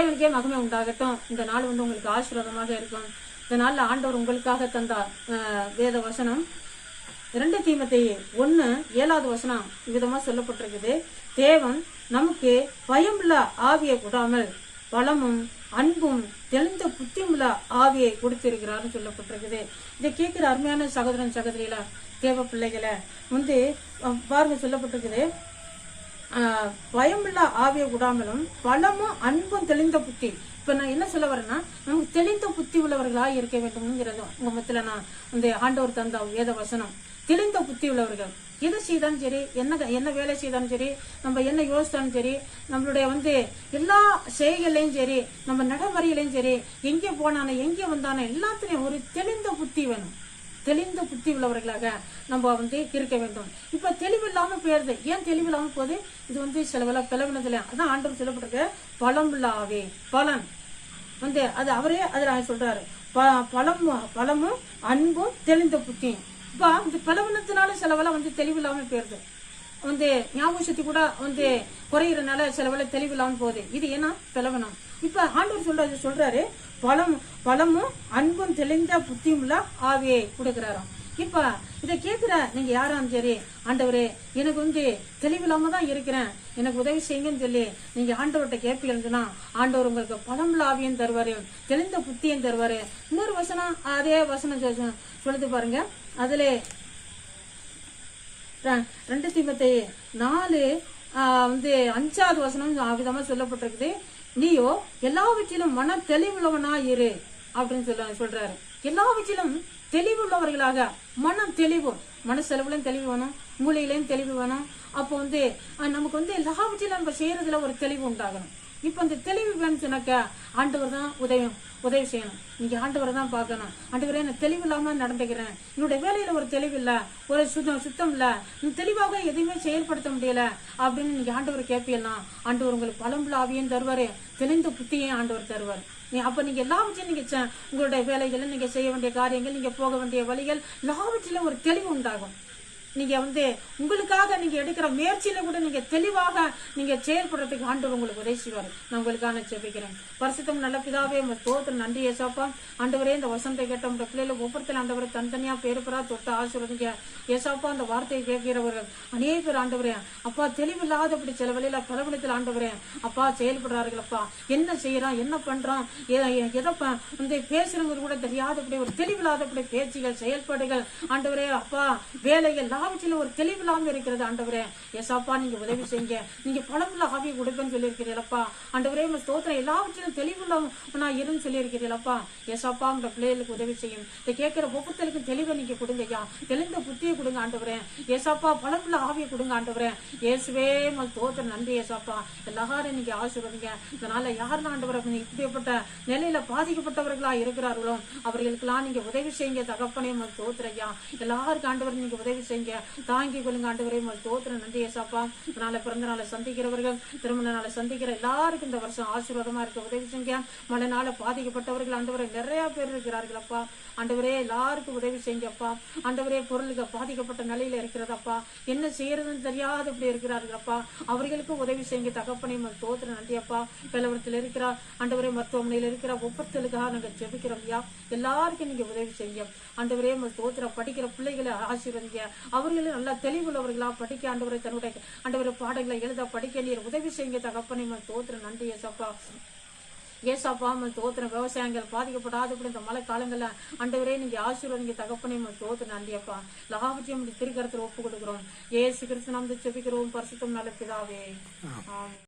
தேவனுக்கே மகிமை உண்டாகட்டும். இந்த நாள் வந்து உங்களுக்கு ஆசீர்வாதமாக இருக்கும். இந்த நாளில் ஆண்டவர் உங்களுக்காக தந்த வேத வசனம். இரண்டு தீமத்தை ஒன்று ஏழாவது வசனம் விதமாக சொல்லப்பட்டிருக்குது. தேவன் நமக்கு பயமுள்ள ஆவியை கொடாமல் பலமும் அன்பும் தெளிந்த புத்தியுள்ள ஆவியை கொடுத்திருக்கிறார்னு சொல்லப்பட்டிருக்குது. இதை கேட்குற அருமையான சகோதரன் சகோதரிகள தேவ பிள்ளைகளை வந்து பாருங்க சொல்லப்பட்டிருக்குது. ஆஹ் ஆவிய விடாமலும் பலமும் அன்பும் தெளிந்த புத்தி. இப்ப நான் என்ன சொல்ல வரேன்னா நமக்கு தெளிந்த புத்தி உள்ளவர்களா இருக்க வேண்டும்ங்கிறது உங்க மத்தியில நான் இந்த ஆண்டவர் தந்த வேத வசனம். தெளிந்த புத்தி உள்ளவர்கள். எதை செய்தாலும் சரி என்ன என்ன வேலை செய்தாலும் சரி நம்ம என்ன யோசித்தாலும் சரி நம்மளுடைய வந்து எல்லா செய்கைகளையும் சரி நம்ம நடைமுறையிலையும் சரி எங்கே போனானே எங்கே வந்தானே எல்லாத்துலயும் ஒரு தெளிந்த புத்தி வேணும். தெளிந்த புத்தி உள்ளவர்களாக நம்ம வந்து இருக்க வேண்டும். இப்ப தெளிவில்லாம போயிருது. ஏன் தெளிவில்லாம போகுது? இது வந்து சில வேலை பிளவினதுல அதான் ஆண்டவர் சொல்லப்பட்டிருக்கு. பலம் ஆவே பலன். வந்து அது அவரே அதில் சொல்றாரு. ப- பழமும் பலமும் அன்பும் தெளிந்த புத்தியும் இப்ப இந்த பிளவினத்தினால சில வேலை வந்து தெளிவில்லாம போயிருது. வந்து ஞாபக சக்தி கூட வந்து குறையிறனால சில வேலை தெளிவில்லாம போகுது. இது ஏன்னா பிளவனம் இப்ப ஆண்டவர் சொல்றாரு சொல்றாரு பலம் பலமும் அன்பும் தெளிந்த புத்தியும்ல ஆவியை கொடுக்கிறாராம். இப்ப இதை கேட்கிற நீங்க யாராம் சரி ஆண்டவரே எனக்கு வந்து தெளிவில்லாம தான் இருக்கிறேன். எனக்கு உதவி செய்யுங்கன்னு சொல்லி நீங்க ஆண்டவர்கிட்ட கேட்பீங்கன்னா ஆண்டவர் உங்களுக்கு பலம் ஆவியும் தருவாரு தெளிந்த புத்தியும் தருவாரு. இன்னொரு வசனம் அதே வசனம் சொல்லுது பாருங்க. அதுல ரெண்டு தீமத்தை நாலு வந்து அஞ்சாவது வசனம் விதமா சொல்லப்பட்டிருக்குது. நீயோ எல்லாவற்றிலும் மன தெளிவுள்ளவனா இரு அப்படின்னு சொல்ல சொல்றாரு. எல்லாவற்றிலும் தெளிவுள்ளவர்களாக மனம் தெளிவு மனசெலவுலையும் தெளிவு வேணும் மூளையிலையும் தெளிவு வேணும். அப்போ வந்து நமக்கு வந்து எல்லாவற்றிலும் நம்ம செய்யறதுல ஒரு தெளிவு உண்டாகணும். இப்போ இந்த தெளிவு வேணும்னு ஆண்டவர் தான் உதவி உதவி செய்யணும். நீங்க ஆண்டவரை தான் பார்க்கணும். ஆண்டவரே நான் தெளிவு இல்லாம நடந்துக்கிறேன். என்னுடைய வேலையில ஒரு தெளிவு இல்லை ஒரு சுத்தம் சுத்தம் இல்லை. நீ தெளிவாக எதையுமே செயல்படுத்த முடியல அப்படின்னு நீங்கள் ஆண்டவர் கேட்பீங்களாம் ஆண்டவர் உங்களுக்கு பழம்புல ஆவியும் தருவாரு. தெளிந்த புத்தியும் ஆண்டவர் தருவார். நீ அப்போ நீங்கள் எல்லாவற்றையும் நீங்கள் செ- உங்களுடைய வேலைகளை நீங்கள் செய்ய வேண்டிய காரியங்கள் நீங்கள் போக வேண்டிய வழிகள் எல்லாவற்றிலும் ஒரு தெளிவு உண்டாகும். நீங்க வந்து உங்களுக்காக நீங்க எடுக்கிற முயற்சியில கூட நீங்க தெளிவாக நீங்க செயல்படுறதுக்கு ஆண்டவர் உங்களுக்கு உதவி செய்வார். நான் உங்களுக்கான ஜெபிக்கிறேன். பரிசுத்தம் நல்ல பிதாவே உங்க தோத்திரம் நன்றி ஏசாப்பா. ஆண்டவரே இந்த வசந்தை கேட்ட உங்க பிள்ளைல ஒவ்வொருத்தர் ஆண்டவரை தனித்தனியா பேருப்பரா தொட்டு ஆசீர்வதிங்க. ஏசாப்பா அந்த வார்த்தையை கேட்கிறவர்கள் அநேக பேர் ஆண்டவரே அப்பா தெளிவில்லாதபடி சில வழியில பலவீனத்தில் ஆண்டவரே அப்பா செயல்படுறார்கள் அப்பா என்ன செய்யறான்? என்ன பண்றான்? எதை வந்து பேசுறவங்க கூட தெரியாதபடி ஒரு தெளிவில்லாதபடி பேச்சுகள் செயல்பாடுகள். ஆண்டவரே அப்பா வேலைகள் எல்லாவற்றிலும் ஒரு தெளிவில்லாம இருக்கிறது ஆண்டவரே. ஏசாப்பா நீங்க உதவி செய்யுங்க. நீங்க பலமுள்ள ஆவியை கொடுப்பேன்னு சொல்லியிருக்கிறீங்களப்பா ஆண்டவரே உங்க ஸ்தோத்திரம் எல்லாவற்றிலும் தெளிவுள்ள நான் இருந்து சொல்லியிருக்கிறீங்களப்பா ஏசாப்பா உங்க பிள்ளைகளுக்கு உதவி செய்யும். இதை கேட்கிற ஒவ்வொருத்தருக்கும் தெளிவை நீங்க கொடுங்க ஐயா. தெளிந்த புத்தியை கொடுங்க ஆண்டவரே. ஏசாப்பா பலமுள்ள ஆவியை கொடுங்க ஆண்டவரே. ஏசுவே மல் ஸ்தோத்திரம். நன்றி ஏசாப்பா. எல்லாரும் நீங்க ஆசீர்வதிங்க. இதனால யாரெல்லாம் ஆண்டவரை இப்படிப்பட்ட நிலையில பாதிக்கப்பட்டவர்களா இருக்கிறார்களோ அவர்களுக்கெல்லாம் நீங்க உதவி செய்யுங்க தகப்பனே உங்க ஸ்தோத்திரையா ஐயா. எல்லாருக்கும் ஆண்டவர் நீங்க உதவி செய்யுங்க. தாங்கி கொள்ளுங்க ஆண்டவரே. உங்க ஸ்தோத்திரம். நன்றி ஏசாப்பா. இதனால பிறந்த நாளை சந்திக்கிறவர்கள் திருமண நாளை சந்திக்கிற எல்லாருக்கும் இந்த வருஷம் ஆசீர்வாதமா இருக்க உதவி செஞ்ச மழை நாள பாதிக்கப்பட்டவர்கள் ஆண்டவரை நிறைய பேர் இருக்கிறார்கள் அப்பா. ஆண்டவரே எல்லாருக்கும் உதவி செஞ்சப்பா ஆண்டவரே பொருளுக்கு பாதிக்கப்பட்ட நிலையில இருக்கிறதப்பா என்ன செய்யறதுன்னு தெரியாதபடி இருக்கிறார்களப்பா அவர்களுக்கும் உதவி செய்யுங்க தகப்பனை தோத்திர நன்றியப்பா பிளவரத்தில் இருக்கிற ஆண்டவரே மருத்துவமனையில் இருக்கிற ஒவ்வொருத்தலுக்காக நாங்கள் ஜெபிக்கிறோம் ஐயா. எல்லாருக்கும் நீங்க உதவி செய்யும் ஆண்டவரே தோத்திர படிக்கிற பிள்ளைகளை ஆசீர்வதிங்க. அவர்களும் நல்லா தெளிவுள்ளவர்களா படிக்க ஆண்டவரை தன்னுடைய ஆண்டவரை பாடங்களை எழுத படிக்க நீர் உதவி செய்யுங்க தகப்பனை. தோத்திர நன்றி ஏசப்பா. ஏசாப்பா தோத்திரம் விவசாயங்கள் பாதிக்கப்படாதபடி இந்த மழை காலங்கள்ல. ஆண்டவரே நீங்க ஆசீர்வதிங்க தகப்பனே தோத்திரம் நன்றியப்பா லாபத்தையும் திருக்கரத்தில் ஒப்பு கொடுக்கிறோம் ஏசு கிறிஸ்து நாம் செபிக்கிறோம். பரிசுத்தம் நல்ல பிதாவே.